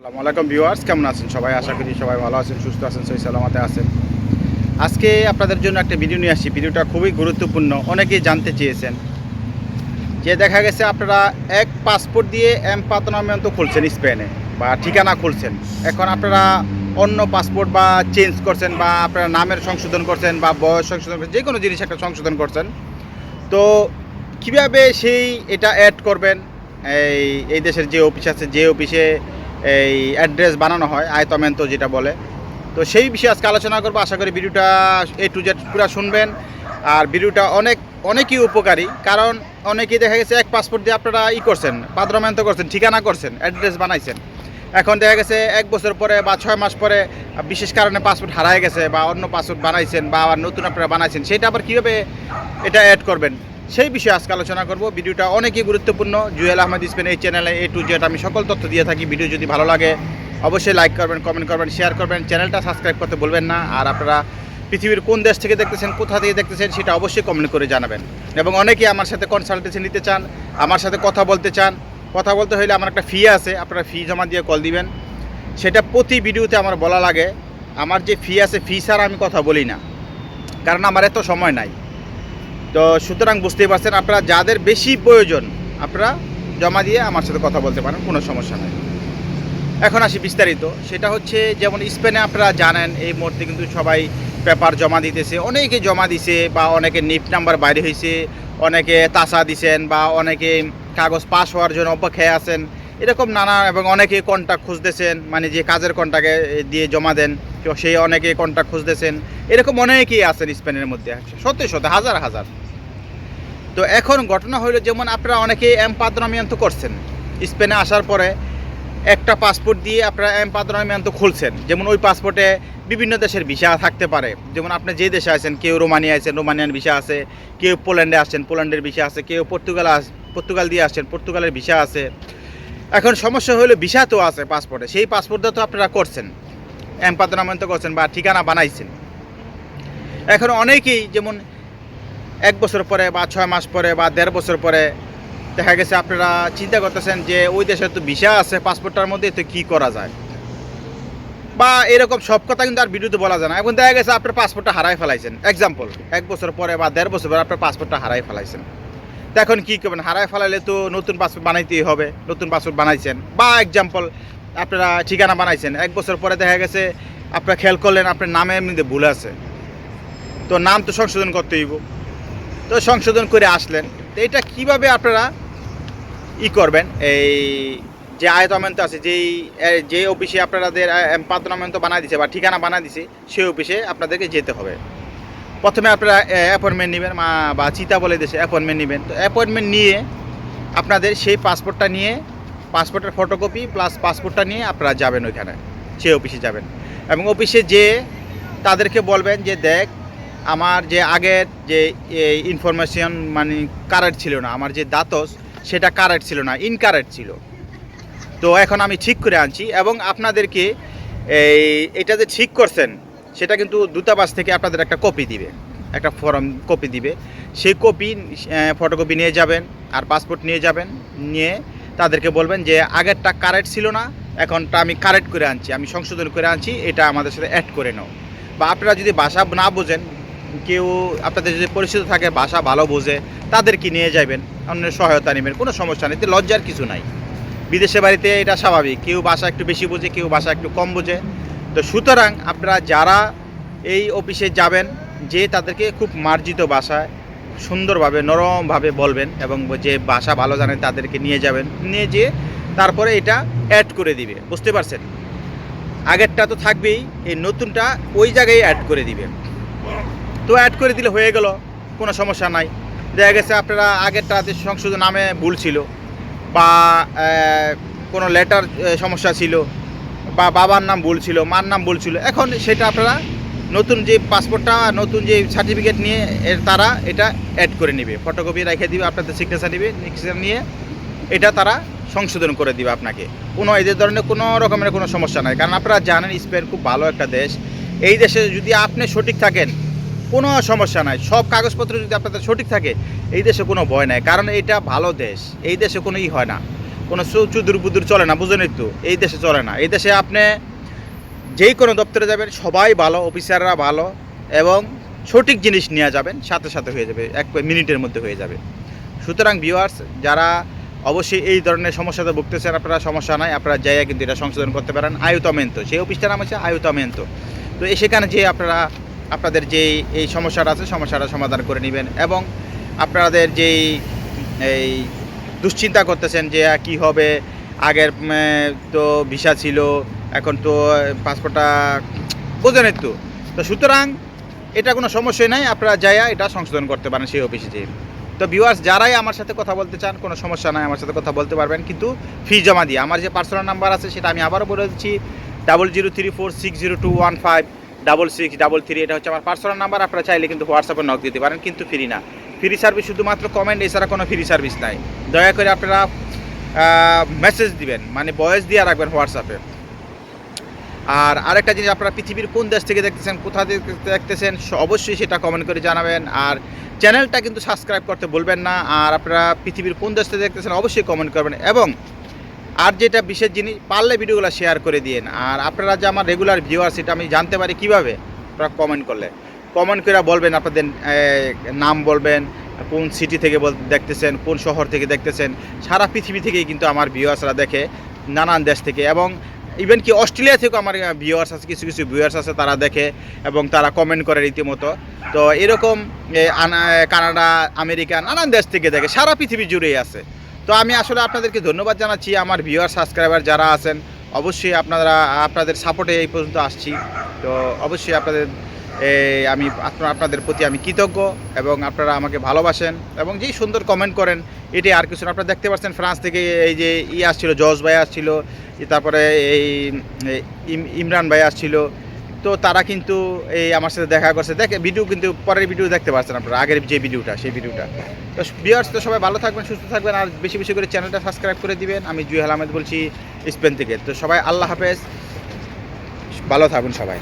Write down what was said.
আসসালামু আলাইকুম ভিউয়ার্স, কেমন আছেন সবাই? আশা করি সবাই ভালো আছেন, সুস্থ আছেন সহি সালামাতে আছেন। আজকে আপনাদের জন্য একটা ভিডিও নিয়ে আসছি। ভিডিওটা খুবই গুরুত্বপূর্ণ, অনেকেই জানতে চেয়েছেন। যে দেখা গেছে আপনারা এক পাসপোর্ট দিয়ে এম পাতনামেন্ত খুলছেন স্পেনে, বা ঠিকানা খুলছেন। এখন আপনারা অন্য পাসপোর্ট বা চেঞ্জ করছেন, বা আপনারা নামের সংশোধন করছেন, বা বয়স সংশোধন করছেন, যে কোনো জিনিস একটা সংশোধন করছেন। তো কীভাবে সেই এটা অ্যাড করবেন? এই এই দেশের যে অফিস আছে, যে অফিসে এই অ্যাড্রেস বানানো হয়, আয়তমেন্ত যেটা বলে। তো সেই বিষয়ে আজকে আলোচনা করব। আশা করি ভিডিওটা এ টু জেড পুরো শুনবেন। আর ভিডিওটা অনেক, অনেকই উপকারী। কারণ অনেকেই দেখা গেছে এক পাসপোর্ট দিয়ে আপনারা ই করছেন পাদ্রমেন্ত করছেন, ঠিকানা করছেন অ্যাড্রেস বানাইছেন। এখন দেখা গেছে এক বছর পরে বা ছয় মাস পরে বিশেষ কারণে পাসপোর্ট হারায় গেছে বা অন্য পাসপোর্ট বানাইছেন বা আবার নতুন আপনারা বানাইছেন। সেটা আবার কীভাবে এটা অ্যাড করবেন? সেই বিষয়ে আজকে আলোচনা করব। ভিডিওটা অনেকই গুরুত্বপূর্ণ। জুয়েল আহমেদ স্পেন এই চ্যানেলে এ টু জেড আমি সকল তথ্য দিয়ে থাকি। ভিডিও যদি ভালো লাগে, অবশ্যই লাইক করবেন, কমেন্ট করবেন, শেয়ার করবেন। চ্যানেলটা সাবস্ক্রাইব করতে বলবেন না। আর আপনারা পৃথিবীর কোন দেশ থেকে দেখতেছেন, কোথা থেকে দেখতেছেন, সেটা অবশ্যই কমেন্ট করে জানাবেন। এবং অনেকেই আমার সাথে কনসালটেন্সি নিতে চান, আমার সাথে কথা বলতে চান, কথা বলতে হলে আমার একটা ফি আছে, আপনারা ফি জমা দিয়ে কল দিবেন। সেটা প্রতি ভিডিওতে আমার বলা লাগে। আমার যে ফি আছে ফি ছাড়া আমি কথা বলি না। কারণ আমার এত সময় নাই। তো সুতরাং বুঝতেই পারছেন, আপনারা যাদের বেশি প্রয়োজন, আপনারা জমা দিয়ে আমার সাথে কথা বলতে পারেন, কোনো সমস্যা নেই। এখন আসি বিস্তারিত। সেটা হচ্ছে, যেমন স্পেনে আপনারা জানেন, এই মুহূর্তে কিন্তু সবাই পেপার জমা দিতেছে। অনেকে জমা দিছে বা অনেকে নিফ নাম্বার বাইরে হয়েছে অনেকে তাসা দিছেন বা অনেকে কাগজ পাস হওয়ার জন্য অপেক্ষায় আছেন। এরকম নানা এবং অনেকে কন্ট্যাক্ট খুঁজতেছেন মানে যে কাজের কন্ট্যাক্টে দিয়ে জমা দেন তো সেই অনেকে কন্ট্যাক্ট খুঁজতেছেন, এরকম অনেকেই আছেন স্পেনের মধ্যে সত্যি সত্যি হাজার হাজার। তো এখন ঘটনা হইল যেমন আপনারা অনেকেই এম পাদ্রামিয়ান্ত করছেন। স্পেনে আসার পরে একটা পাসপোর্ট দিয়ে আপনারা এম পাদ্রামিয়ান্ত খুলছেন। যেমন ওই পাসপোর্টে বিভিন্ন দেশের ভিসা থাকতে পারে। যেমন আপনি যে দেশে আছেন, কেউ রোমানিয়া আছেন, রোমানিয়ান ভিসা আছে, কেউ পোল্যান্ডে আসছেন পোল্যান্ডের ভিসা আছে, কেউ পর্তুগাল পর্তুগাল দিয়ে আসছেন, পর্তুগালের ভিসা আছে। এখন সমস্যা হলো ভিসা তো আছে পাসপোর্টে সেই পাসপোর্টটা তো আপনারা করছেন। এম পাদ্রামিয়ান্ত করছেন বা ঠিকানা বানাইছেন। এখন অনেকেই যেমন এক বছর পরে বা ছয় মাস পরে বা দেড় বছর পরে দেখা গেছে আপনারা চিন্তা করতেছেন যে ওই দেশের তো ভিসা আছে পাসপোর্টটার মধ্যে তো কী করা যায়? বা এরকম সব কথা কিন্তু আর ভিডিওতে বলা যায় না। এখন দেখা গেছে আপনার পাসপোর্টটা হারাই ফেলাইছেন। এক্সাম্পল এক বছর পরে বা দেড় বছর পরে আপনার পাসপোর্টটা হারাই ফেলাইছেন। এখন কী করবেন? হারাই ফেলাইলে তো নতুন পাসপোর্ট বানাইতেই হবে। নতুন পাসপোর্ট বানাইছেন। বা এক্সাম্পল আপনারা ঠিকানা বানাইছেন। এক বছর পরে দেখা গেছে, আপনারা খেয়াল করলেন, আপনার নামে এমনিতে ভুল আছে। তো নাম তো সংশোধন করতে হইব। তো সংশোধন করে আসলেন। তো এটা কীভাবে আপনারা ই করবেন? এই যে আয়তমেন্ত আছে, যেই যে অফিসে আপনাদের পাতনামেন্ত বানাই দিছে বা ঠিকানা বানাই দিছে, সেই অফিসে আপনাদেরকে যেতে হবে। প্রথমে আপনারা অ্যাপয়েন্টমেন্ট নেবেন, মা- বা চিতা বলে দেশে অ্যাপয়েন্টমেন্ট নেবেন। তো অ্যাপয়েন্টমেন্ট নিয়ে আপনাদের সেই পাসপোর্টটা নিয়ে পাসপোর্টের ফটোকপি প্লাস পাসপোর্টটা নিয়ে আপনারা যাবেন ওইখানে, সেই অফিসে যাবেন। এবং অফিসে যেয়ে তাদেরকে বলবেন যে, দেখ, আমার যে আগের যে ইনফরমেশন মানে কারেক্ট ছিল না, আমার যে দাতস, সেটা কারেক্ট ছিল না ইনকারেক্ট ছিল। তো এখন আমি ঠিক করে আনছি এবং আপনাদেরকে এই, এটা যে ঠিক করছেন সেটা কিন্তু দূতাবাস থেকে আপনাদের একটা কপি দিবে, একটা ফর্ম কপি দিবে। সেই কপি ফটোকপি নিয়ে যাবেন আর পাসপোর্ট নিয়ে যাবেন, নিয়ে তাদেরকে বলবেন যে আগেরটা কারেক্ট ছিল না, এখনটা আমি কারেক্ট করে আনছি, আমি সংশোধন করে আনছি, এটা আমাদের সাথে অ্যাড করে নাও। বা আপনারা যদি ভাষা না বোঝেন, কেউ আপনাদের যদি পরিচিত থাকে, ভাষা ভালো বোঝে, তাদেরকে নিয়ে যাবেন অন্যের সহায়তা নেবেন, কোনো সমস্যা নেই লজ্জার কিছু নাই। বিদেশে বাড়িতে এটা স্বাভাবিক, কেউ ভাষা একটু বেশি বোঝে, কেউ ভাষা একটু কম বোঝে তো সুতরাং আপনারা যারা এই অফিসে যাবেন, যে তাদেরকে খুব মার্জিত ভাষায় সুন্দরভাবে, নরমভাবে বলবেন এবং যে ভাষা ভালো জানেন তাদেরকে নিয়ে যাবেন, নিয়ে যেয়ে তারপরে এটা অ্যাড করে দিবে। বুঝতে পারছেন? আগেরটা তো থাকবেই, এই নতুনটা ওই জায়গায় অ্যাড করে দিবে। তো অ্যাড করে দিলে হয়ে গেল, কোনো সমস্যা নাই। দেখা গেছে আপনারা আগেরটাতে সংশোধন নামে ভুল ছিল বা কোনো লেটার সমস্যা ছিল বা বাবার নাম ভুল ছিল, মার নাম ভুল ছিল। এখন সেটা আপনারা নতুন যে পাসপোর্টটা নতুন যে সার্টিফিকেট নিয়ে এর তারা এটা অ্যাড করে নেবে। ফটোকপি রেখে দিবে, আপনাদের সিগনেচার নেবে সিগনেচার নিয়ে এটা তারা সংশোধন করে দিবে আপনাকে। কোনো এদের ধরনের কোনো রকমের কোনো সমস্যা নাই। কারণ আপনারা জানেন, স্পেন খুব ভালো একটা দেশ। এই দেশে যদি আপনি সঠিক থাকেন, কোনো সমস্যা নাই। সব কাগজপত্র যদি আপনাদের সঠিক থাকে, এই দেশে কোনো ভয় নাই। কারণ এটা ভালো দেশ। এই দেশে কোনো ই হয় না। কোনো চুদুর বুদুর চলে না বুঝেনই তো এই দেশে চলে না। এই দেশে আপনি যেই কোনো দপ্তরে যাবেন, সবাই ভালো, অফিসাররা ভালো এবং সঠিক জিনিস নিয়ে যাবেন, সাথে সাথে হয়ে যাবে, এক মিনিটের মধ্যে হয়ে যাবে। সুতরাং ভিউয়ার্স যারা অবশ্যই এই ধরনের সমস্যাতে ভুগতেছেন, আপনারা সমস্যা নাই, আপনারা যাইয়া কিন্তু এটা সংশোধন করতে পারেন। আয়ুতমেন্ত সেই অফিসটার নাম হচ্ছে আয়ুতমেন্ত তো সেখানে যে আপনারা, আপনাদের যে এই সমস্যাটা আছে, সমস্যাটা সমাধান করে নেবেন এবং আপনাদের যেই, এই দুশ্চিন্তা করতেছেন যে কি হবে? আগের তো ভিসা ছিল, এখন তো পাসপোর্টটা বোঝেন তো। তো সুতরাং এটা কোনো সমস্যাই নাই, আপনারা যাইয়া এটা সংশোধন করতে পারেন সেই অফিসে যেয়ে। তো ভিউয়ার্স যারাই আমার সাথে কথা বলতে চান, কোনো সমস্যা নাই, আমার সাথে কথা বলতে পারবেন, কিন্তু ফি জমা দিয়ে। আমার যে পার্সোনাল নাম্বার আছে, সেটা আমি আবারও বলে দিচ্ছি double zero three four six zero two one five double six double three এটা হচ্ছে আমার পার্সোনাল নাম্বার আপনারা চাইলে কিন্তু হোয়াটসঅ্যাপে নক দিতে পারেন, কিন্তু ফ্রি না। ফ্রি সার্ভিস শুধুমাত্র কমেন্ট এছাড়া কোনো ফ্রি সার্ভিস নাই। দয়া করে আপনারা মেসেজ দিবেন মানে ভয়েস দিয়ে রাখবেন হোয়াটসঅ্যাপে। আর আরেকটা জিনিস আপনারা পৃথিবীর কোন দেশ থেকে দেখতেছেন, কোথা থেকে দেখতেছেন অবশ্যই সেটা কমেন্ট করে জানাবেন। আর চ্যানেলটা কিন্তু সাবস্ক্রাইব করতে বলবেন না, আর আপনারা পৃথিবীর কোন দেশ থেকে দেখতেছেন, অবশ্যই কমেন্ট করবেন। এবং আর যেটা বিশেষ জিনিস, পারলে ভিডিওগুলো শেয়ার করে দিন আর আপনারা যে আমার রেগুলার ভিউয়ার সেটা আমি জানতে পারি কীভাবে, আপনারা কমেন্ট করলে। কমেন্ট করে বলবেন আপনাদের নাম বলবেন, কোন সিটি থেকে দেখতেছেন, কোন শহর থেকে দেখতেছেন। সারা পৃথিবী থেকেই কিন্তু আমার ভিউয়ার্সরা দেখে, নানান দেশ থেকে। এবং ইভেন কি অস্ট্রেলিয়া থেকেও আমার ভিউয়ার্স আছে, কিছু কিছু ভিউয়ার্স আছে, তারা দেখে এবং তারা কমেন্ট করে রীতিমতো। তো এরকম কানাডা, আমেরিকা, নানান দেশ থেকে দেখে, সারা পৃথিবী জুড়েই আছে। তো আমি আসলে আপনাদেরকে ধন্যবাদ জানাচ্ছি, আমার ভিউয়ার সাবস্ক্রাইবার যারা আছেন, অবশ্যই আপনারা, আপনাদের সাপোর্টে এই পর্যন্ত আসছি। তো অবশ্যই আপনাদের আমি আপনাদের প্রতি আমি কৃতজ্ঞ এবং আপনারা আমাকে ভালোবাসেন এবং যেই সুন্দর কমেন্ট করেন, এটি আর কিছু। আপনারা দেখতে পাচ্ছেন ফ্রান্স থেকে এই যে ই আসছিল জজ ভাই আসছিল তারপরে এই ইমরান ভাই আসছিল। তো তারা কিন্তু এই আমার সাথে দেখা করছে। দেখে ভিডিও কিন্তু পরের ভিডিও দেখতে পাচ্ছেন আপনারা, আগের যে ভিডিওটা সেই ভিডিওটা তো ভিউয়ার্স তো সবাই ভালো থাকবেন, সুস্থ থাকবেন, আর বেশি বেশি করে চ্যানেলটা সাবস্ক্রাইব করে দিবেন। আমি জুয়েল আহমেদ বলছি, স্পেন থেকে। তো সবাই আল্লাহ হাফেজ, ভালো থাকুন সবাই।